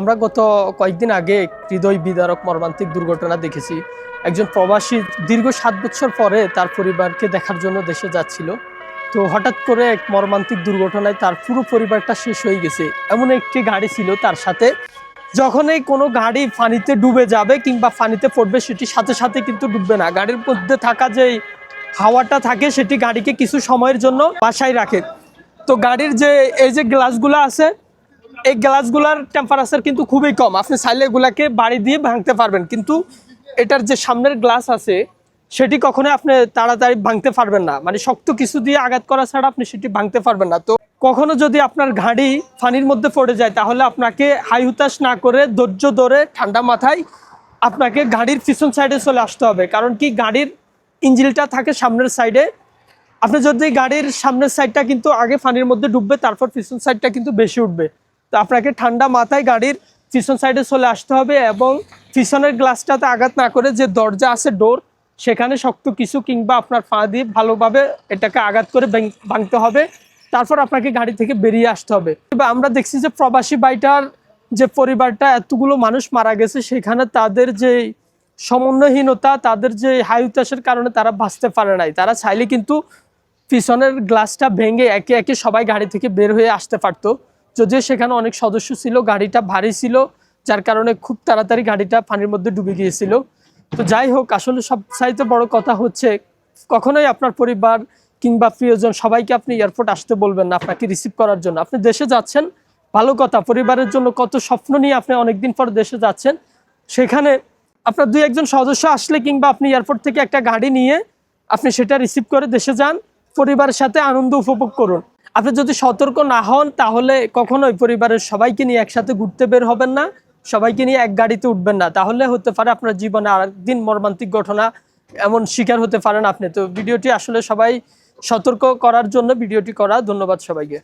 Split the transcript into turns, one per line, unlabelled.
আমরা গত কয়েকদিন আগে হৃদয় বিদারক মর্মান্তিক দুর্ঘটনা দেখেছি। একজন প্রবাসী দীর্ঘ সাত বছর পরে তার পরিবারকে দেখার জন্য দেশে যাচ্ছিল। তো হঠাৎ করে এক মর্মান্তিক দুর্ঘটনায় তার পুরো পরিবারটা শেষ হয়ে গেছে। এমন একটি গাড়ি ছিল তার সাথে। যখনই কোনো গাড়ি পানিতে ডুবে যাবে কিংবা পানিতে পড়বে, সেটি সাথে সাথে কিন্তু ডুববে না। গাড়ির মধ্যে থাকা যে হাওয়াটা থাকে, সেটি গাড়িকে কিছু সময়ের জন্য বাসায় রাখে। তো গাড়ির যে, এই যে গ্লাসগুলো আছে এই গ্লাসগুলার টেম্পারেচার কিন্তু খুবই কম। আপনি চাইলে এগুলাকে বাড়ি দিয়ে ভাঙতে পারবেন। কিন্তু এটার যে সামনের গ্লাস আছে, সেটি কখনোই আপনি তাড়াতাড়ি ভাঙতে পারবেন না। মানে শক্ত কিছু দিয়ে আঘাত করা ছাড়া আপনি সেটি ভাঙতে পারবেন না। তো কখনো যদি আপনার গাড়ি পানির মধ্যে পড়ে যায়, তাহলে আপনাকে হাই হুতাশ না করে ধৈর্য ধরে ঠান্ডা মাথায় আপনাকে গাড়ির পিছন সাইডে চলে আসতে হবে। কারণ কি? গাড়ির ইঞ্জিলটা থাকে সামনের সাইডে আপনি যদি গাড়ির সামনের সাইডটা কিন্তু আগে পানির মধ্যে ডুববে, তারপর পিছন সাইডটা কিন্তু বেশি উঠবে। তো আপনাকে ঠান্ডা মাথায় গাড়ির পিছন সাইডে চলে আসতে হবে এবং পিছনের গ্লাসটাতে আঘাত না করে যে দরজা আছে ডোর সেখানে শক্ত কিছু কিংবা আপনার পা দিয়ে ভালোভাবে এটাকে আঘাত করে ভাঙ- ভাঙতে হবে। তারপর আপনাকে গাড়ি থেকে বেরিয়ে আসতে হবে। এবার আমরা দেখছি যে প্রবাসী বাইটার যে পরিবারটা, এতগুলো মানুষ মারা গেছে, সেখানে তাদের যে সমন্বয়হীনতা, তাদের যে হাই কারণে তারা বাঁচতে পারে নাই। তারা চাইলে কিন্তু পিছনের গ্লাসটা ভেঙে একে একে সবাই গাড়ি থেকে বের হয়ে আসতে পারতো। যদিও সেখানে অনেক সদস্য ছিল, গাড়িটা ভারী ছিল, যার কারণে খুব তাড়াতাড়ি গাড়িটা পানির মধ্যে ডুবে গিয়েছিল। তো যাই হোক, আসলে সব চাইতে বড় কথা হচ্ছে, কখনোই আপনার পরিবার কিংবা প্রিয়জন সবাইকে আপনি এয়ারপোর্ট আসতে বলবেন না আপনাকে রিসিভ করার জন্য। আপনি দেশে যাচ্ছেন, ভালো কথা, পরিবারের জন্য কত স্বপ্ন নিয়ে আপনি অনেকদিন পর দেশে যাচ্ছেন, সেখানে আপনার দুই একজন সদস্য আসলে কিংবা আপনি এয়ারপোর্ট থেকে একটা গাড়ি নিয়ে আপনি সেটা রিসিভ করে দেশে যান, পরিবারের সাথে আনন্দ উপভোগ করুন। আপনি যদি সতর্ক না হন, তাহলে কখনোই পরিবারের সবাইকে নিয়ে একসাথে ঘুরতে বের হবেন না। সবাইকে নিয়ে এক গাড়িতে উঠবেন না। তাহলে হতে পারে আপনার জীবনে আরেকদিন মর্মান্তিক ঘটনা এমন শিকার হতে পারেন আপনি। তো ভিডিওটি আসলে সবাই সতর্ক করার জন্য ভিডিওটি করা। ধন্যবাদ সবাইকে।